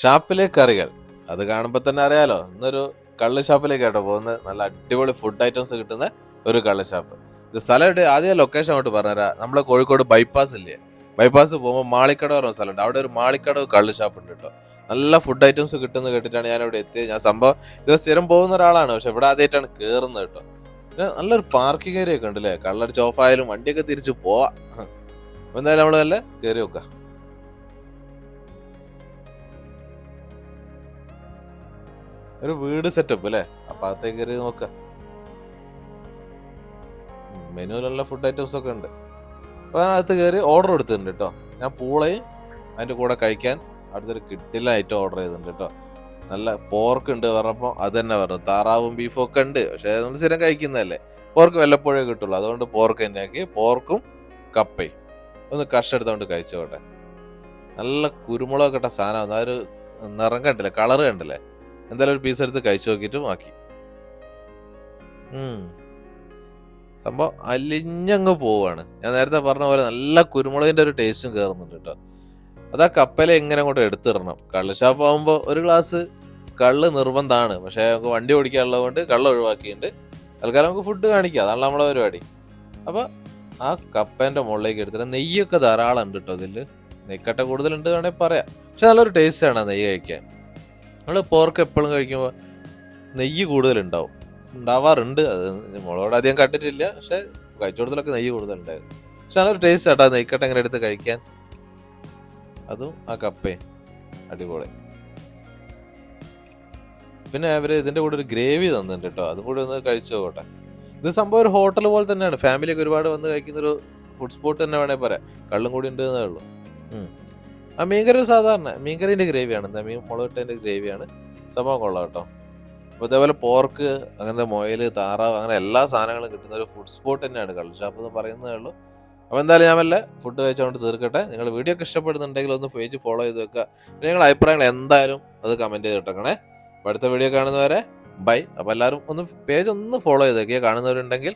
ഷാപ്പിലെ കറികൾ. അത് കാണുമ്പോൾ തന്നെ അറിയാലോ ഇന്നൊരു കള്ള് ഷാപ്പിലേക്ക് കേട്ടോ പോകുന്നത്. നല്ല അടിപൊളി ഫുഡ് ഐറ്റംസ് കിട്ടുന്ന ഒരു കള്ള് ഷാപ്പ്. ഇത് സ്ഥലമായിട്ട് ആദ്യം ലൊക്കേഷൻ അങ്ങോട്ട് പറഞ്ഞുതരാം. നമ്മളെ കോഴിക്കോട് ബൈപ്പാസ് ഇല്ലേ? ബൈപ്പാസ് പോകുമ്പോൾ മാളിക്കട പറഞ്ഞ സ്ഥലമുണ്ട്. അവിടെ ഒരു മാളിക്കട കള്ള് ഷാപ്പ് ഉണ്ട് കേട്ടോ. നല്ല ഫുഡ് ഐറ്റംസ് കിട്ടുന്ന കേട്ടിട്ടാണ് ഞാൻ ഇവിടെ എത്തിയത്. ഞാൻ സംഭവം ഇത് സ്ഥിരം പോകുന്ന ഒരാളാണ്. പക്ഷെ ഇവിടെ ആദ്യമായിട്ടാണ് കയറുന്നത് കേട്ടോ. പിന്നെ നല്ലൊരു പാർക്കിംഗ് ഏരിയ ഒക്കെ ഉണ്ടല്ലേ? കള്ളടിച്ച് ഓഫായാലും വണ്ടിയൊക്കെ തിരിച്ച് പോവാ. എന്തായാലും നമ്മൾ നല്ല കയറി നോക്കാം. ഒരു വീട് സെറ്റപ്പ് അല്ലേ? അപ്പൊ അകത്തേക്ക് കയറി നോക്കാം. മെനുവിലുള്ള ഫുഡ് ഐറ്റംസ് ഒക്കെ ഉണ്ട്. അപ്പൊ അതിനകത്ത് കയറി ഓർഡർ എടുത്തിട്ടുണ്ട് കേട്ടോ. ഞാൻ പൂളയും അതിന്റെ കൂടെ കഴിക്കാൻ അടുത്തൊരു കിട്ടില്ല ഐറ്റം ഓർഡർ ചെയ്തിട്ടുണ്ട് കേട്ടോ. നല്ല പോർക്ക് ഉണ്ട് പറഞ്ഞപ്പോൾ അത് തന്നെ പറഞ്ഞു. താറാവും ബീഫും ഒക്കെ ഉണ്ട്. പക്ഷെ നമ്മൾ സ്ഥിരം കഴിക്കുന്നതല്ലേ. പോർക്ക് വല്ലപ്പോഴേ കിട്ടുള്ളൂ. അതുകൊണ്ട് പോർക്ക് തന്നെ ആക്കി. പോർക്കും കപ്പയും. ഒന്ന് കഷ്ടെടുത്തോണ്ട് കഴിച്ചോട്ടെ. നല്ല കുരുമുളക് ഇട്ട സാധനം. ആ ഒരു നിറം കണ്ടില്ലേ? കളറ് കണ്ടില്ലേ? എന്തായാലും ഒരു പീസ് എടുത്ത് കഴിച്ചു നോക്കിയിട്ട് ബാക്കി. സംഭവം അലിഞ്ഞങ്ങ് പോവാണ്. ഞാൻ നേരത്തെ പറഞ്ഞ പോലെ നല്ല കുരുമുളകിന്റെ ഒരു ടേസ്റ്റും കയറുന്നുണ്ട് കേട്ടോ. അത് ആ കപ്പലെ എങ്ങനെ അങ്ങോട്ട് എടുത്തിടണം? കള്ള് ഷാപ്പ് ആകുമ്പോൾ ഒരു ഗ്ലാസ് കള്ള് നിർബന്ധമാണ് പക്ഷേ നമുക്ക് വണ്ടി ഓടിക്കാനുള്ളത് കൊണ്ട് കള്ള് ഒഴിവാക്കിയിട്ടുണ്ട്. തൽക്കാലം നമുക്ക് ഫുഡ് കാണിക്കാം. അതാണ് നമ്മളെ പരിപാടി. അപ്പോൾ ആ കപ്പേന്റെ മുകളിലേക്ക് എടുത്തിട്ട് നെയ്യൊക്കെ ധാരാളം ഉണ്ട് കേട്ടോ ഇതിൽ നെയ്ക്കട്ട കൂടുതലുണ്ട് വേണമെങ്കിൽ പറയാം. പക്ഷെ നല്ലൊരു ടേസ്റ്റാണ് ആ നെയ്യ് കഴിക്കാൻ. നമ്മൾ പോർക്ക് എപ്പോഴും കഴിക്കുമ്പോൾ നെയ്യ് കൂടുതലുണ്ടാവും. ഉണ്ടാവാറുണ്ട്. അത് മുളകോട് അധികം കണ്ടിട്ടില്ല. പക്ഷെ കഴിച്ചോടത്തിലൊക്കെ നെയ്യ് കൂടുതലുണ്ടായിരുന്നു പക്ഷെ നല്ലൊരു ടേസ്റ്റ് ആട്ടാ നെയ്ക്കട്ട എങ്ങനെ എടുത്ത് കഴിക്കാൻ. അതും ആ കപ്പേ അടിപൊളി. പിന്നെ അവർ ഇതിന്റെ കൂടെ ഒരു ഗ്രേവി തന്നിട്ടുണ്ട് കേട്ടോ. അതും കൂടി ഒന്ന് കഴിച്ചു പോകട്ടെ ഇത് സംഭവം ഒരു ഹോട്ടൽ പോലെ തന്നെയാണ്. ഫാമിലിയൊക്കെ ഒരുപാട് വന്ന് കഴിക്കുന്ന ഒരു ഫുഡ് സ്പോട്ട് തന്നെ വേണേൽ പറയാം. കള്ളും കൂടി ഉണ്ട് എന്നേ ഉള്ളൂ. ആ മീൻകറി സാധാരണ. മീൻകറിന്റെ ഗ്രേവിയാണ്. എന്താ മീൻ മുളകിട്ടതിന്റെ ഗ്രേവിയാണ്. സംഭവം കൊള്ളാം കേട്ടോ. അപ്പോൾ ഇതേപോലെ പോർക്ക് അങ്ങനത്തെ മൊയൽ താറാവ് അങ്ങനെ എല്ലാ സാധനങ്ങളും കിട്ടുന്ന ഒരു ഫുഡ് സ്പോട്ട് തന്നെയാണ് കള്ളു. ഷാപ്പ് എന്ന് പറയുന്നതേ ഉള്ളൂ. അപ്പോൾ എന്തായാലും ഞാൻ വല്ല ഫുഡ് കഴിച്ചുകൊണ്ട് തീർക്കട്ടെ. നിങ്ങൾ വീഡിയോ ഒക്കെ ഇഷ്ടപ്പെടുന്നുണ്ടെങ്കിൽ ഒന്ന് പേജ് ഫോളോ ചെയ്ത് വെക്കുക. പിന്നെ നിങ്ങളുടെ അഭിപ്രായങ്ങൾ എന്തായാലും അത് കമന്റ് ചെയ്തിട്ടേക്കണേ അപ്പോൾ അടുത്ത വീഡിയോ കാണുന്നവരെ ബൈ അപ്പോൾ എല്ലാവരും ഒന്ന് പേജ് ഒന്ന് ഫോളോ ചെയ്ത് വെക്കുക. കാണുന്നവരുണ്ടെങ്കിൽ